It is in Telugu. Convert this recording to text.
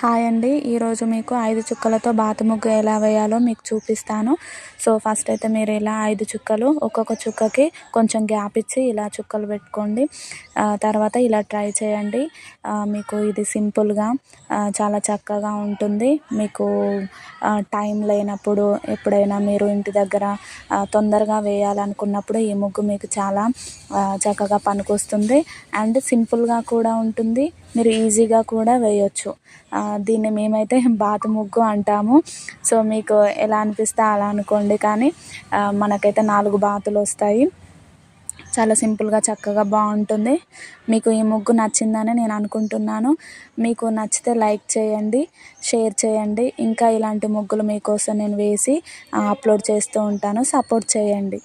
హాయ్ అండి. ఈరోజు మీకు ఐదు చుక్కలతో బాతు ముగ్గు ఎలా వేయాలో మీకు చూపిస్తాను. సో ఫస్ట్ అయితే మీరు ఇలా ఐదు చుక్కలు ఒక్కొక్క చుక్కకి కొంచెం గ్యాప్ ఇచ్చి ఇలా చుక్కలు పెట్టుకోండి. తర్వాత ఇలా ట్రై చేయండి. మీకు ఇది సింపుల్గా చాలా చక్కగా ఉంటుంది. మీకు టైం లేనప్పుడు ఎప్పుడైనా మీరు ఇంటి దగ్గర తొందరగా వేయాలనుకున్నప్పుడు ఈ ముగ్గు మీకు చాలా చక్కగా పనికొస్తుంది. అండ్ సింపుల్గా కూడా ఉంటుంది. మీరు ఈజీగా కూడా వేయొచ్చు. దీన్ని మేమైతే బాతు ముగ్గు అంటాము. సో మీకు ఎలా అనిపిస్తే అలా అనుకోండి. కానీ మనకైతే నాలుగు బాతులు వస్తాయి. చాలా సింపుల్గా చక్కగా బాగుంటుంది. మీకు ఈ ముగ్గు నచ్చిందని నేను అనుకుంటున్నాను. మీకు నచ్చితే లైక్ చేయండి షేర్ చేయండి. ఇంకా ఇలాంటి ముగ్గులు మీకోసం నేను వేసి అప్లోడ్ చేస్తూ ఉంటాను. సపోర్ట్ చేయండి.